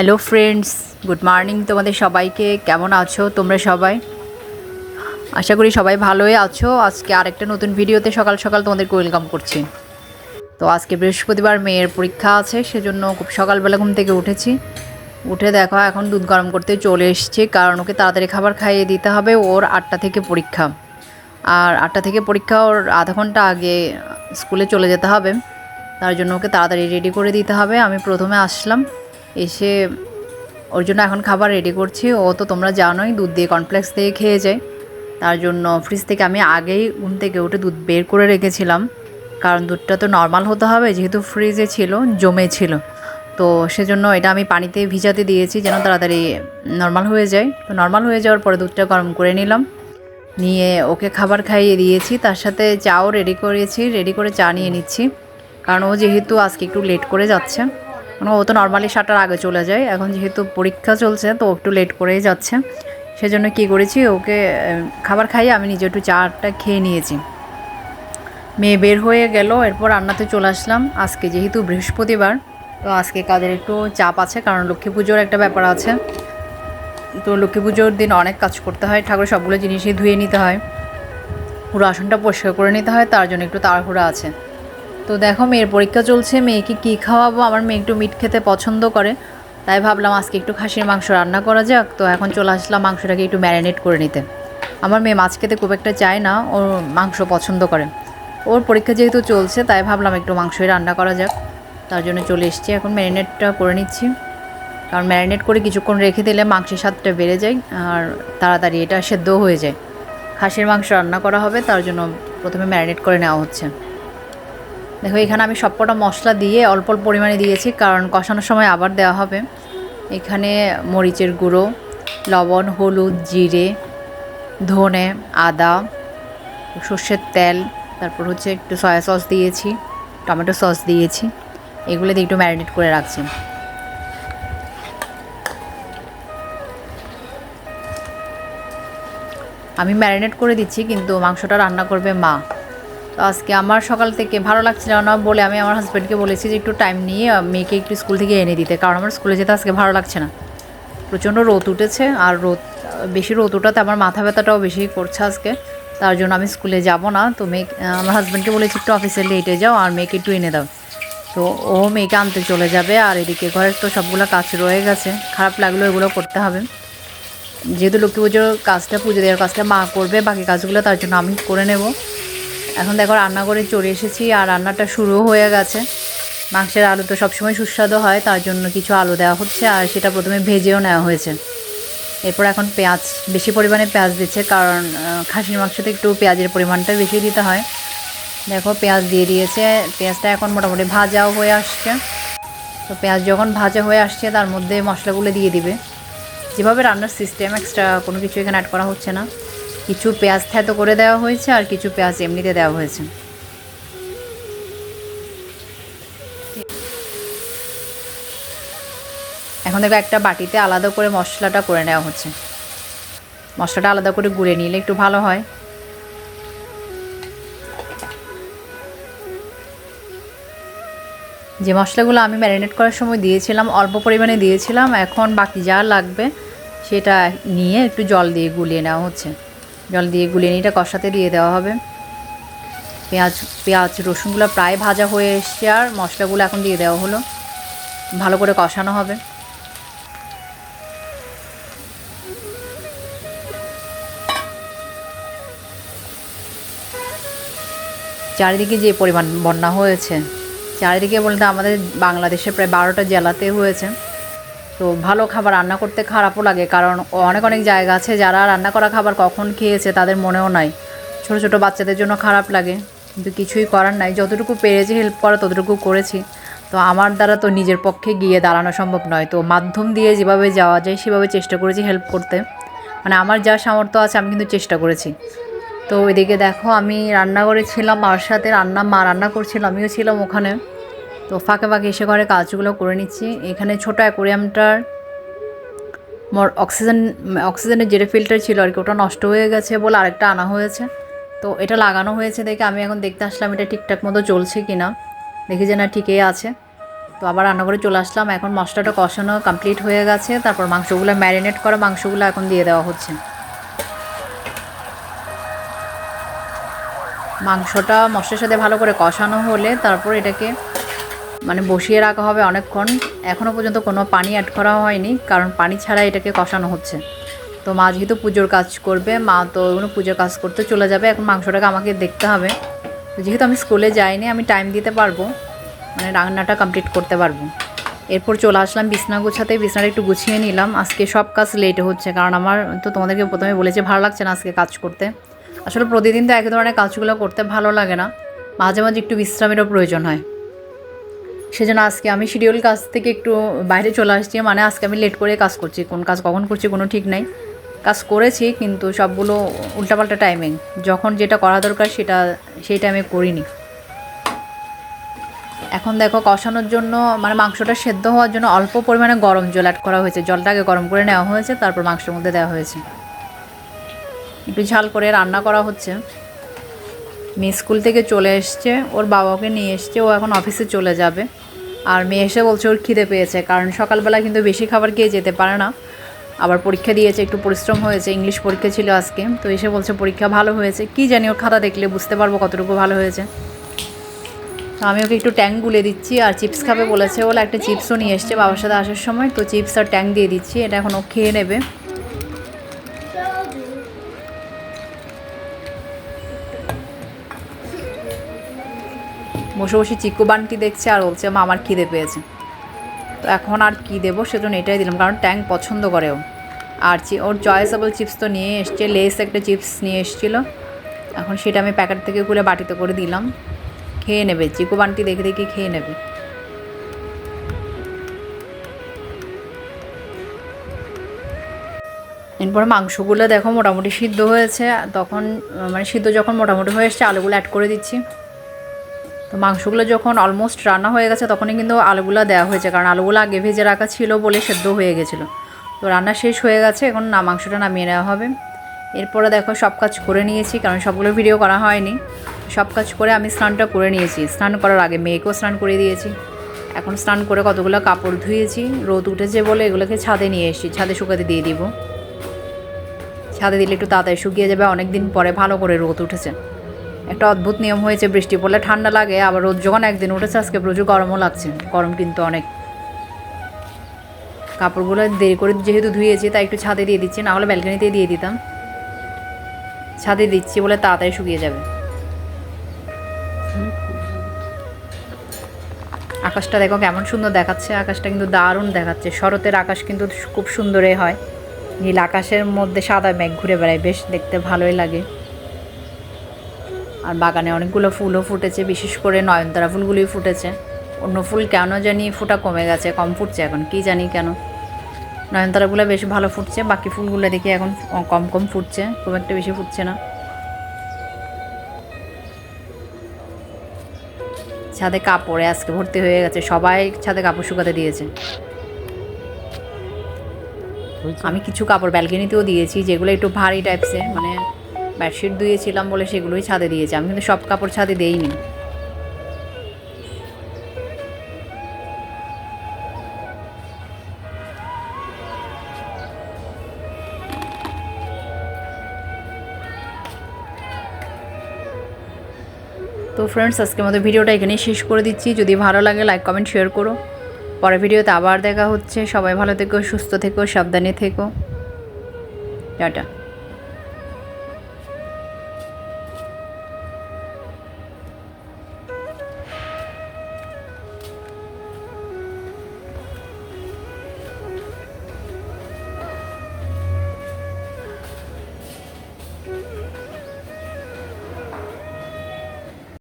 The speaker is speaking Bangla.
হ্যালো ফ্রেন্ডস গুড মর্নিং তোমাদের সবাইকে। কেমন আছো তোমরা সবাই? আশা করি সবাই ভালোই আছো। আজকে আরেকটা নতুন ভিডিওতে সকাল সকাল তোমাদেরকে ওয়েলকাম করছি। তো আজকে বৃহস্পতিবার, মেয়ের পরীক্ষা আছে, সেজন্য খুব সকালবেলা ঘুম থেকে উঠেছি। উঠে দেখো, এখন দুধ গরম করতে চলে এসেছি, কারণ ওকে তাড়াতাড়ি খাবার খাইয়ে দিতে হবে ওর আটটা থেকে পরীক্ষা। আর আটটা থেকে পরীক্ষা ওর আধা ঘণ্টা আগে স্কুলে চলে যেতে হবে। তার জন্য ওকে তাড়াতাড়ি রেডি করে দিতে হবে। আমি প্রথমে আসলাম। এসে ওর জন্য এখন খাবার রেডি করছি। ও তো তোমরা জানোই, দুধ দিয়ে কর্নফ্লেক্স দিয়ে খেয়ে যায়। তার জন্য ফ্রিজ থেকে আমি আগেই ঘুম থেকে উঠে দুধ বের করে রেখেছিলাম। কারণ দুধটা তো নর্মাল হতে হবে, যেহেতু ফ্রিজে ছিল, জমে ছিল। তো সেজন্য এটা আমি পানিতে ভিজাতে দিয়েছি যেন তাড়াতাড়ি নর্মাল হয়ে যায়। তো নর্মাল হয়ে যাওয়ার পরে দুধটা গরম করে নিলাম। নিয়ে ওকে খাবার খাইয়ে দিয়েছি। তার সাথে চাও রেডি করেছি রেডি করে চা নিয়ে নিচ্ছি। কারণ ও যেহেতু আজকে একটু লেট করে যাচ্ছে। মানে ও তো নর্মালি সাতটার আগে চলে যায়। এখন যেহেতু পরীক্ষা চলছে, তো একটু লেট করেই যাচ্ছে। সেজন্য কি করেছি, ওকে খাবার খাইয়ে আমি নিজে একটু চাটা খেয়ে নিয়েছি। মেয়ে বের হয়ে গেল, এরপর রান্নাতে চলে আসলাম। আজকে যেহেতু বৃহস্পতিবার, তো আজকে কাজের একটু চাপ আছে, কারণ লক্ষ্মী পুজোর একটা ব্যাপার আছে। তো লক্ষ্মী পুজোর দিন অনেক কাজ করতে হয় ঠাকুরের সবগুলো জিনিসই ধুয়ে নিতে হয়। পুরো আসনটা পরিষ্কার করে নিতে হয়, তার জন্য একটু তাড়াহুড়া আছে। তো দেখো, মেয়ের পরীক্ষা চলছে, মেয়েকে কী খাওয়াবো? আমার মেয়ে একটু মিট খেতে পছন্দ করে। তাই ভাবলাম আজকে একটু খাসির মাংস রান্না করা যাক। তো এখন চলে আসলাম মাংসটাকে একটু ম্যারিনেট করে নিতে। আমার মেয়ে মাছ খেতে খুব একটা চায় না, ওর মাংস পছন্দ করে। ওর পরীক্ষা যেহেতু চলছে, তাই ভাবলাম একটু মাংসই রান্না করা যাক। তার জন্য চলে এসেছি, এখন ম্যারিনেটটা করে নিচ্ছি। কারণ ম্যারিনেট করে কিছুক্ষণ রেখে দিলে মাংসের স্বাদটা বেড়ে যায় আর তাড়াতাড়ি এটা সেদ্ধ হয়ে যায়। খাসির মাংস রান্না করা হবে, তার জন্য প্রথমে ম্যারিনেট করে নেওয়া হচ্ছে। দেখো, এখানে আমি সবকটা মশলা দিয়ে অল্প অল্প পরিমাণে দিয়েছি, কারণ কষানোর সময় আবার দেওয়া হবে। এখানে মরিচের গুঁড়ো, লবণ, হলুদ, জিরে, ধনে, আদা, সর্ষের তেল, তারপর হচ্ছে একটু সয়া সস দিয়েছি, টমেটো সস দিয়েছি। এগুলো দিয়ে একটু ম্যারিনেট করে রাখছি। আমি ম্যারিনেট করে দিচ্ছি, কিন্তু মাংসটা রান্না করবে মা। তো আজকে আমার সকাল থেকে ভালো লাগছিল না বলে আমি আমার হাজব্যান্ডকে বলেছি যে একটু টাইম নিয়ে মেয়েকে একটু স্কুল থেকে এনে দিতে। কারণ আমার স্কুলে যেতে আজকে ভালো লাগছে না। প্রচণ্ড রোদ উঠেছে আর রোদ, বেশি রোদ উঠাতে আমার মাথা ব্যথাটাও বেশি করছে আজকে। তার জন্য আমি স্কুলে যাব না। তো মেয়ে আমার হাজব্যান্ডকে বলেছি, একটু অফিসে লেটে যাও আর মেয়েকে একটু এনে দাও। তো ও মেয়েকে আনতে চলে যাবে আর এদিকে ঘরের তো সবগুলো কাজ রয়ে গেছে। খারাপ লাগল এগুলো করতে হবে। যেহেতু লক্ষ্মী পুজোর কাজটা, পুজো দেওয়ার কাজটা মা করবে, বাকি কাজগুলো তার জন্য আমি করে নেব। এখন দেখো রান্না করে চলে এসেছি আর রান্নাটা শুরু হয়ে গেছে। মাংসের আলু তো সবসময় সুস্বাদু হয়, তার জন্য কিছু আলু দেওয়া হচ্ছে আর সেটা প্রথমে ভেজেও নেওয়া হয়েছে। এরপর এখন পেঁয়াজ, বেশি পরিমাণে পেঁয়াজ দিচ্ছে কারণ খাসির মাংসতে একটু পেঁয়াজের পরিমাণটা বেশি দিতে হয়। দেখো পেঁয়াজ দিয়ে দিয়েছে, পেঁয়াজটা এখন মোটামুটি ভাজাও হয়ে আসছে। তো পেঁয়াজ যখন ভাজা হয়ে আসছে, তার মধ্যে মশলাগুলো দিয়ে দিবে। যেভাবে রান্নার সিস্টেম এক্সট্রা কোনো কিছু এখানে অ্যাড করা হচ্ছে না। কিছু পেঁয়াজ থ্যাতো করে দেওয়া হয়েছে আর কিছু পেঁয়াজ এমনিতে দেওয়া হয়েছে। এখন দেখো একটা বাটিতে আলাদা করে মশলাটা করে নেওয়া হচ্ছে। মশলাটা আলাদা করে গুলে নিলে একটু ভালো হয়। যে মশলাগুলো আমি ম্যারিনেট করার সময় দিয়েছিলাম, অল্প পরিমাণে দিয়েছিলাম, এখন বাকি যা লাগবে সেটা নিয়ে একটু জল দিয়ে গুলিয়ে নেওয়া হচ্ছে। জল দিয়ে গুলিয়ে নিয়ে এটা কষাতে দিয়ে দেওয়া হবে। পেঁয়াজ পেঁয়াজ, রসুনগুলো প্রায় ভাজা হয়ে এসছে আর মশলাগুলো এখন দিয়ে দেওয়া হলো। ভালো করে কষানো হবে। চারিদিকে যে পরিমাণ বন্যা হয়েছে, চারিদিকে বলতে আমাদের বাংলাদেশে প্রায় বারোটা জেলাতে হয়েছে। তো ভালো খাবার রান্না করতে খারাপও লাগে, কারণ অনেক অনেক জায়গা আছে যারা রান্না করা খাবার কখন খেয়েছে তাদের মনেও নাই। ছোট ছোট বাচ্চাদের জন্য খারাপ লাগে, কিন্তু কিছুই করার নাই। যতটুকু পেরেছি হেল্প করা ততটুকু করেছি। তো আমার দ্বারা তো নিজের পক্ষে গিয়ে দাঁড়ানো সম্ভব নয়। তো মাধ্যম দিয়ে যেভাবে যাওয়া যায়, সেভাবে চেষ্টা করেছি হেল্প করতে। মানে আমার যা সামর্থ্য আছে, আমি কিন্তু চেষ্টা করেছি। তো এদিকে দেখো, আমি রান্না করেছিলাম মার সাথে রান্না, মা রান্না করছিল, আমিও ছিলাম ওখানে। তো ফাঁকে ফাঁকে এসে ঘরে কাজগুলো করে নিচ্ছি। এখানে ছোটো অ্যাকোরিয়ামটার মোর অক্সিজেন, অক্সিজেনের যেটা ফিল্টার ছিল আর কি, ওটা নষ্ট হয়ে গেছে বলে আরেকটা আনা হয়েছে। তো এটা লাগানো হয়েছে দেখে আমি এখন দেখতে আসলাম এটা ঠিকঠাক মতো চলছে কি না দেখি যে না ঠিকই আছে। তো আবার রান্না করে চলে আসলাম। এখন মশলাটা কষানো কমপ্লিট হয়ে গেছে। তারপর মাংসগুলো ম্যারিনেট করা মাংসগুলো এখন দিয়ে দেওয়া হচ্ছে। মাংসটা মশলার সাথে ভালো করে কষানো হলে তারপর এটাকে মানে বসিয়ে রাখা হবে অনেকক্ষণ। এখনও পর্যন্ত কোনো পানি অ্যাড করা হয়নি, কারণ পানি ছাড়া এটাকে কষানো হচ্ছে। তো মা যেহেতু পুজোর কাজ করবে, মা তো ওগুলো পুজোর কাজ করতে চলে যাবে, এখন মাংসটাকে আমাকে দেখতে হবে। যেহেতু আমি স্কুলে যাইনি, আমি টাইম দিতে পারব মানে রান্নাটা কমপ্লিট করতে পারব। এরপর চলে আসলাম বিছনা গুছাতে, বিছনাটা একটু গুছিয়ে নিলাম। আজকে সব কাজ লেট হচ্ছে, কারণ আমার তো তোমাদেরকে প্রথমে বলেছে ভালো লাগছে না আজকে কাজ করতে। আসলে প্রতিদিন তো এক ধরনের কাজগুলো করতে ভালো লাগে না। মাঝে মাঝে একটু বিশ্রামেরও প্রয়োজন হয়। সেজন্য আজকে আমি শিডিউল কাজ থেকে একটু বাইরে চলে আসছি। মানে আজকে আমি লেট করে কাজ করছি। কোন কাজ কখন করছি কোনো ঠিক নাই। কাজ করেছি, কিন্তু সবগুলো উল্টাপাল্টা টাইমিং যখন যেটা করা দরকার সেটা, সেই টাইমে করিনি। এখন দেখো কষানোর জন্য মানে মাংসটা সেদ্ধ হওয়ার জন্য অল্প পরিমাণে গরম জল অ্যাড করা হয়েছে। জলটাকে গরম করে নেওয়া হয়েছে, তারপর মাংসের মধ্যে দেওয়া হয়েছে। একটু ঝাল করে রান্না করা হচ্ছে। মেয়ে স্কুল থেকে চলে এসছে, ওর বাবাকে নিয়ে এসছে, ও এখন অফিসে চলে যাবে। আর মেয়ে এসে বলছে ওর খিদে পেয়েছে, কারণ সকালবেলা কিন্তু বেশি খাবার খেয়ে যেতে পারে না। আবার পরীক্ষা দিয়েছে, একটু পরিশ্রম হয়েছে, ইংলিশ পরীক্ষা ছিল আজকে, তো এসে বলছে পরীক্ষা ভালো হয়েছে। কি জানি ওর খাতা দেখলে বুঝতে পারব কতটুকু ভালো হয়েছে। তো আমি ওকে একটু ট্যাঙ্ক গুলে দিচ্ছি, আর চিপস খাবে বলেছে। ওলা একটা চিপসও নিয়ে এসছে বাবার সাথে আসার সময়, তো চিপস আর ট্যাঙ্ক দিয়ে দিচ্ছি, এটা এখন ও খেয়ে নেবে। বসে বসে চিকু বানটি দেখছে আর বলছে, মা, আমার খিদে পেয়েছে। তো এখন আর কি দেবো সেজন্য এটাই দিলাম, কারণ ট্যাঙ্ক পছন্দ করে ও। আর চি- ওর চয়েসেবল চিপস তো নিয়ে এসছে, লেস একটা চিপস নিয়ে এসেছিল। এখন সেটা আমি প্যাকেট থেকে খুলে বাটিতে করে দিলাম। খেয়ে নেবে, চিকু বানটি দেখে দেখে খেয়ে নেবে। এরপরে মাংসগুলো দেখো মোটামুটি সিদ্ধ হয়েছে। তখন মানে সিদ্ধ যখন মোটামুটি হয়ে এসছে, আলুগুলো অ্যাড করে দিচ্ছি। তো মাংসগুলো যখন অলমোস্ট রান্না হয়ে গেছে, তখনই কিন্তু আলুগুলো দেওয়া হয়েছে। কারণ আলুগুলো আগে ভেজে রাখা ছিল বলে সেদ্ধ হয়ে গেছিল। তো রান্না শেষ হয়ে গেছে, এখন না, মাংসটা নামিয়ে নেওয়া হবে। এরপরে দেখো সব কাজ করে নিয়েছি, কারণ সবগুলো ভিডিও করা হয়নি। সব কাজ করে আমি স্নানটা করে নিয়েছি। স্নান করার আগে মেয়েকেও স্নান করে দিয়েছি। এখন স্নান করে কতগুলো কাপড় ধুয়েছি। রোদ উঠেছে বলে এগুলোকে ছাদে নিয়ে এসেছি। ছাদে শুকাতে দিয়ে দিব। ছাদে দিলে একটু তাড়াতাড়ি শুকিয়ে যাবে। অনেক দিন পরে ভালো করে রোদ উঠেছে। একটা অদ্ভুত নিয়ম হয়েছে, বৃষ্টি পড়লে ঠান্ডা লাগে, আবার রোদ যখন একদিন উঠেছে, আজকে প্রচুর গরমও লাগছে। গরম কিন্তু অনেক। কাপড়গুলো দেরি করে যেহেতু ধুয়েছি, তাই একটু ছাদে দিয়ে দিচ্ছি, না হলে ব্যালকানিতে দিয়ে দিতাম। ছাদে দিচ্ছি বলে তাড়াতাড়ি শুকিয়ে যাবে। আকাশটা দেখো কেমন সুন্দর দেখাচ্ছে, আকাশটা কিন্তু দারুণ দেখাচ্ছে। শরতের আকাশ কিন্তু খুব সুন্দরই হয়। নীল আকাশের মধ্যে সাদা মেঘ ঘুরে বেড়ায়, বেশ দেখতে ভালোই লাগে। আর বাগানে অনেকগুলো ফুলও ফুটেছে বিশেষ করে নয়নতারা ফুলগুলোই ফুটেছে। অন্য ফুল কেন জানি ফুটা কমে গেছে কম ফুটছে এখন কি জানি কেন। নয়নতারাগুলো বেশ ভালো ফুটছে বাকি ফুলগুলো দেখি এখন কম কম ফুটছে খুব একটা বেশি ফুটছে না। ছাদে কাপড়ে আজকে ভর্তি হয়ে গেছে সবাই ছাদে কাপড় শুকাতে দিয়েছে। আমি কিছু কাপড় ব্যালকনিতেও দিয়েছি যেগুলো একটু ভারী টাইপসের মানে বেডশিট ধুয়েছিলাম বলে সেগুলোই ছাদে দিয়েছি। আমি কিন্তু সব কাপড় ছাদে দেইনি। তো ফ্রেন্ডস আজকের মতো ভিডিওটা এখানেই শেষ করে দিচ্ছি। যদি ভালো লাগে লাইক কমেন্ট শেয়ার করো। পরের ভিডিওতে আবার দেখা হচ্ছে। সবাই ভালো থেকো, সুস্থ থেকো, সাবধানে থেকো। টাটা।